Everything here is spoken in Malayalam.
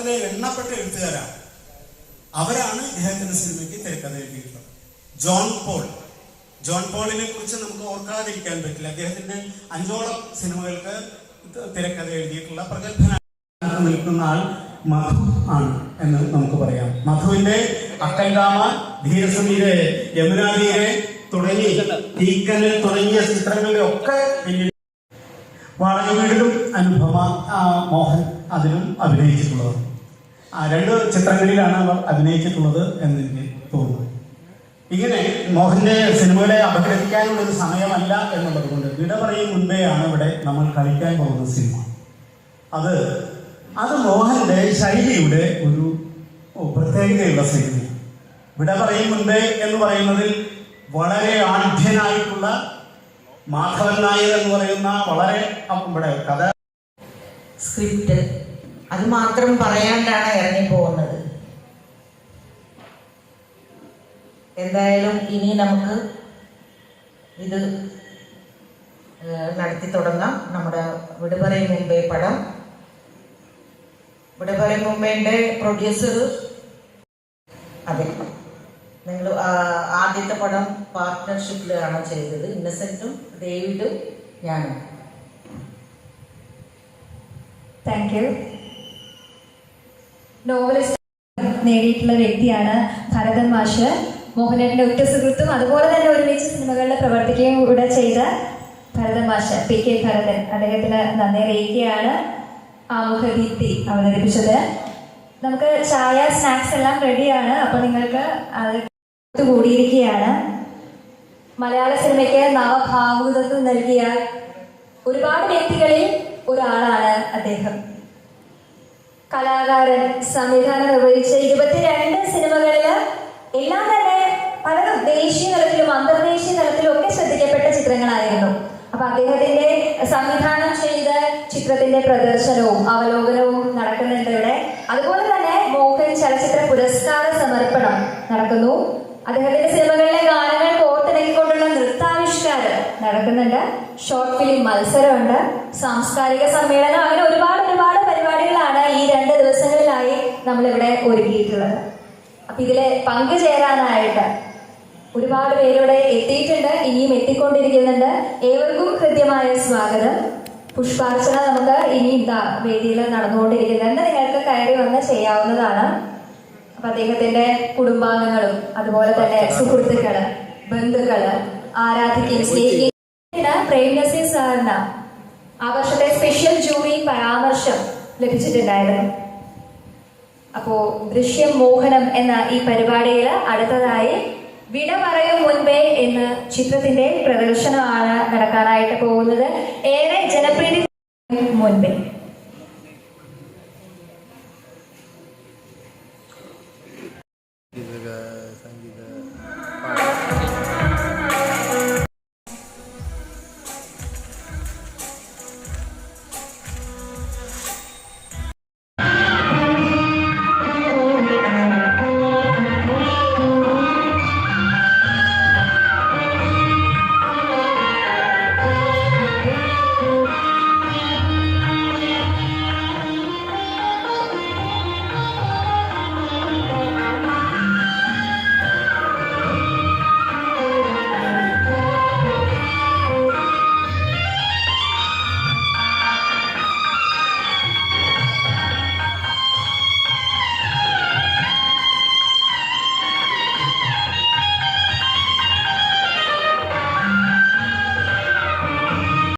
കേരളത്തിലെ എണ്ണപ്പെട്ട എഴുത്തുകാരാണ്. അവരാണ് ഇദ്ദേഹത്തിന്റെ സിനിമയ്ക്ക് തിരക്കഥ എഴുതിയിട്ടുള്ളത്. John Paul. ജോൺ പോളിനെ കുറിച്ച് നമുക്ക് ഓർക്കാതിരിക്കാൻ പറ്റില്ല. അദ്ദേഹത്തിന്റെ അഞ്ചോളം സിനിമകൾക്ക് തിരക്കഥ എഴുതിയിട്ടുള്ള പ്രഗത്ഭനായി നിൽക്കുന്ന ആൾ മധു ആണ് എന്ന് നമുക്ക് പറയാം. മധുവിന്റെ അക്കൽഗാമ ധീരസമീരെ യമുനാതീരെ തുടങ്ങി തീക്കനൽ തുടങ്ങിയ ചിത്രങ്ങളുടെ ഒക്കെ പിന്നിൽ വാടക വീടിലും അനുഭവ മോഹൻ അതിലും അഭിനയിച്ചിട്ടുള്ളത് ആ രണ്ട് ചിത്രങ്ങളിലാണ് അവർ അഭിനയിച്ചിട്ടുള്ളത് എന്ന് എനിക്ക് തോന്നുന്നു. ഇങ്ങനെ മോഹന്റെ സിനിമകളെ അപഗ്രഹിക്കാനുള്ള ഒരു സമയമല്ല എന്നുള്ളത് കൊണ്ട് വിട പറയും മുൻപേയാണ് ഇവിടെ നമ്മൾ കളിക്കാൻ പോകുന്ന സിനിമ. അത് അത് മോഹന്റെ ശൈലിയുടെ ഒരു പ്രത്യേകതയുള്ള സിനിമ. വിട പറയും മുൻപേ എന്ന് പറയുന്നതിൽ വളരെ ആഢ്യനായിട്ടുള്ള മാധവൻ നായർ എന്ന് പറയുന്ന വളരെ ഇവിടെ കഥ സ്ക്രിപ്റ്റ് അത് മാത്രം പറയാണ്ടാണ് ഇറങ്ങി പോകുന്നത് എന്തായാലും ഇനി നമുക്ക് ഇത് നടത്തി തുടങ്ങാം. നമ്മുടെ വിടുപറയും മുമ്പേ പടം. വിടുപറയും മുമ്പേന്റെ പ്രൊഡ്യൂസർ അതെ. നിങ്ങൾ ആദ്യത്തെ പടം പാർട്ട്ണർഷിപ്പിലാണ് ചെയ്തത്. ഇന്നസെന്റും ഡേവിഡും ഞാനും. താങ്ക് യു നോവലിസ്റ്റ് നേടിയിട്ടുള്ള വ്യക്തിയാണ് ഭരതൻ മാഷ്. മോഹൻലാലിന്റെ ഉറ്റ സുഹൃത്തും അതുപോലെ തന്നെ ഒരുമിച്ച് സിനിമകളിൽ പ്രവർത്തിക്കുകയും കൂടെ ചെയ്ത ഭരതൻ മാഷ് പി കെ ഭരതൻ. അദ്ദേഹത്തിന് നന്ദി അറിയിക്കുകയാണ് ആമുഖദീപ്തി അവതരിപ്പിച്ചത്. നമുക്ക് ചായ സ്നാക്സ് എല്ലാം റെഡിയാണ്. അപ്പൊ നിങ്ങൾക്ക് അത് കൂടിയിരിക്കുകയാണ്. മലയാള സിനിമയ്ക്ക് നവഭാവുകത്വം നൽകിയ ഒരുപാട് വ്യക്തികളിൽ ഒരാളാണ് അദ്ദേഹം. കലാകാരൻ സംവിധാനം നിർവഹിച്ച ഇരുപത്തിരണ്ട് സിനിമകളിൽ എല്ലാം തന്നെ പലതും ദേശീയ തലത്തിലും അന്തർദേശീയ തലത്തിലും ഒക്കെ ശ്രദ്ധിക്കപ്പെട്ട ചിത്രങ്ങളായിരുന്നു. അപ്പൊ അദ്ദേഹത്തിന്റെ സംവിധാനം ചെയ്ത ചിത്രത്തിന്റെ പ്രദർശനവും അവലോകനവും നടക്കുന്നുണ്ട് ഇവിടെ. അതുപോലെ തന്നെ മോഹൻ ചലച്ചിത്ര പുരസ്കാര സമർപ്പണം നടക്കുന്നു. അദ്ദേഹത്തിന്റെ സിനിമകളിലെ ഗാനങ്ങൾ കോർത്തിണക്കിക്കൊണ്ടുള്ള നൃത്താവിഷ്കാരം നടക്കുന്നുണ്ട്. ഷോർട്ട് ഫിലിം മത്സരമുണ്ട്. സാംസ്കാരിക സമ്മേളനം അങ്ങനെ ഒരുപാട് ഒരുപാട് പരിപാടികളാണ് ഈ രണ്ട് ദിവസങ്ങളിലായി നമ്മളിവിടെ ഒരുക്കിയിട്ടുള്ളത്. അപ്പൊ ഇതിൽ പങ്കുചേരാനായിട്ട് ഒരുപാട് പേരിവിടെ എത്തിയിട്ടുണ്ട്. ഇനിയും എത്തിക്കൊണ്ടിരിക്കുന്നുണ്ട്. ഏവർക്കും ഹൃദ്യമായ സ്വാഗതം. പുഷ്പാർച്ചന നമുക്ക് ഇനി ഇതാ വേദിയിൽ നടന്നുകൊണ്ടിരിക്കുന്നുണ്ട് നിങ്ങൾക്ക് കയറി വന്ന് ചെയ്യാവുന്നതാണ്? അപ്പൊ അദ്ദേഹത്തിന്റെ കുടുംബാംഗങ്ങളും അതുപോലെ തന്നെ സുഹൃത്തുക്കൾ ബന്ധുക്കൾ ആരാധിക്കുകയും സ്നേഹിക്കുകയും പ്രേം നസീർ സാറിന് ആ വർഷത്തെ സ്പെഷ്യൽ ജൂറി പരാമർശം ലഭിച്ചിട്ടുണ്ടായിരുന്നു. അപ്പോ ദൃശ്യം മോഹനം എന്ന ഈ പരിപാടിയിൽ അടുത്തതായി വിട പറയും മുൻപേ എന്ന ചിത്രത്തിന്റെ പ്രദർശനമാണ് നടക്കാനായിട്ട് പോകുന്നത്. ഏറെ ജനപ്രീതി മുൻപേ.